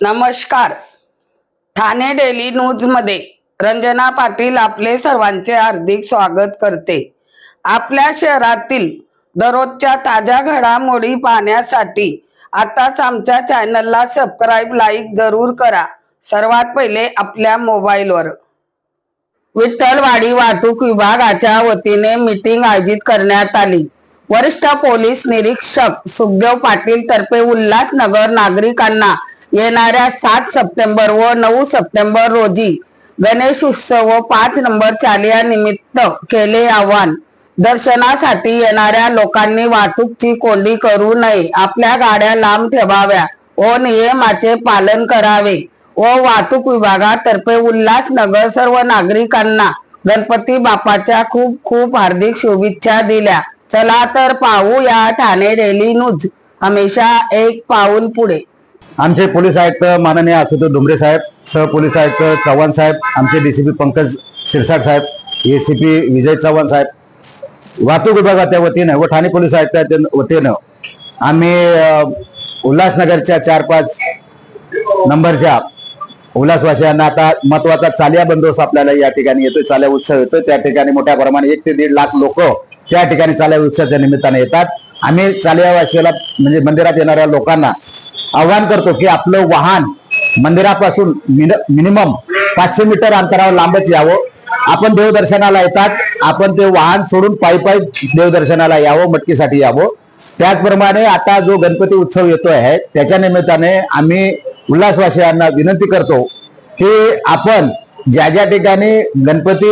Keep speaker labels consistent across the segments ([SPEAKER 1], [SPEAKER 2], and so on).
[SPEAKER 1] नमस्कार. ठाणे डेली न्यूजमध्ये रंजना पाटील आपले सर्वांचे हार्दिक स्वागत करते. आपल्या शहरातील दररोजच्या ताज्या घडामोडी पाहण्यासाठी आताच आमच्या चॅनलला सबस्क्राईब लाईक जरूर करा. सर्वात पहिले आपल्या मोबाईलवर. विठ्ठलवाडी वाहतूक विभागाच्या वतीने मीटिंग आयोजित करण्यात आली. वरिष्ठ पोलीस निरीक्षक सुखदेव पाटील तर्फे उल्हासनगर नागरिकांना येणाऱ्या सात सप्टेंबर व नऊ सप्टेंबर रोजी गणेश उत्सव पाच नंबर चालिया निमित्त केले आव्हान. दर्शनासाठी येणाऱ्या लोकांनी वाहतूकची कोंडी करू नये. आपल्या गाड्या लांब ठेवाव्या व नियमाचे पालन करावे व वाहतूक विभागातर्फे उल्हासनगर सर्व नागरिकांना गणपती बाप्पाच्या खूप खूप हार्दिक शुभेच्छा दिल्या. चला तर पाहू या ठाणे डेली न्यूज. हमेशा एक पाऊल पुढे.
[SPEAKER 2] आमचे पोलीस आयुक्त माननीय आशुतोष डुमरे साहेब सहपोलीस आयुक्त चव्हाण साहेब आमचे डीसीपी पंकज शिरसाट साहेब एसीपी विजय चव्हाण साहेब. वाहतूक विभागाच्या वतीनं व ठाणे पोलीस आयुक्ताच्या वतीनं आम्ही उल्हासनगरच्या चार पाच नंबरच्या उल्हासवासियांना आता महत्त्वाचा चालिया बंदोबस्त आपल्याला या ठिकाणी येतोय चाल्या उत्सव येतोय. त्या ठिकाणी मोठ्या प्रमाणात एक ते दीड लाख लोक त्या ठिकाणी चाल्या उत्सवाच्या निमित्ताने येतात. आम्ही चालियावासियाला म्हणजे मंदिरात येणाऱ्या लोकांना आव्हान करतो की आपलं वाहन मंदिरापासून मिनिमम पाचशे मीटर अंतरावर लांबच यावं. आपण देवदर्शनाला येतात. आपण ते वाहन सोडून पायी पायी देवदर्शनाला यावं मटकीसाठी यावं. त्याचप्रमाणे आता जो गणपती उत्सव येतो आहे त्याच्या निमित्ताने आम्ही उल्हासवासियांना विनंती करतो की आपण ज्या ज्या ठिकाणी गणपती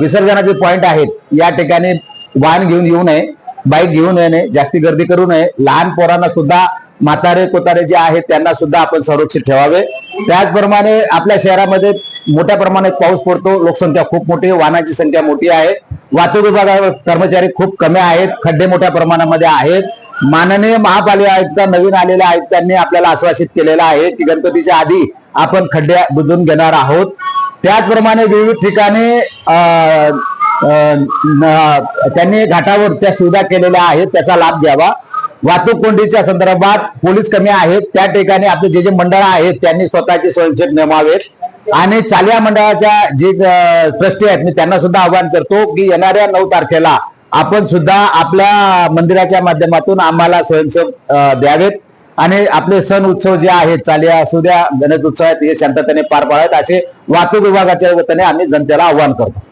[SPEAKER 2] विसर्जनाचे पॉईंट आहेत या ठिकाणी वाहन घेऊन येऊ नये बाईक घेऊन येऊ नये जास्ती गर्दी करू नये. लहान पोरांना सुद्धा म्हातारे कोतारे जे आहेत त्यांना सुद्धा आपण संरक्षित ठेवावे. त्याचप्रमाणे आपल्या शहरामध्ये मोठ्या प्रमाणात पाऊस पडतो. लोकसंख्या खूप मोठी आहे, वाहनाची संख्या मोठी आहे. वाहतूक विभागावर कर्मचारी खूप कमी आहेत. खड्डे मोठ्या प्रमाणामध्ये आहेत. माननीय महापालिका आयुक्त नवीन आलेल्या आयुक्तांनी आपल्याला आश्वासित केलेलं आहे की गणपतीच्या आधी आपण खड्डे बुजून घेणार आहोत. त्याचप्रमाणे विविध ठिकाणी त्यांनी घाटावर त्या सुविधा केलेल्या आहेत. त्याचा लाभ घ्यावा. वाहतूक कोंडीच्या संदर्भात पोलीस कमी आहेत. त्या ठिकाणी आपले जे जे मंडळ आहेत त्यांनी स्वतःचे स्वयंसेवक नेमावेत. आणि चालिया मंडळाच्या जे ट्रस्टी आहेत मी त्यांना सुद्धा आवाहन करतो की येणाऱ्या नऊ तारखेला आपण सुद्धा आपल्या मंदिराच्या माध्यमातून आम्हाला स्वयंसेवक द्यावेत. आणि आपले सण उत्सव जे आहेत चालिया असू द्या गणेश उत्सव आहेत हे शांततेने पार पाडावेत असे वाहतूक विभागाच्या वतीने आम्ही जनतेला आवाहन करतो.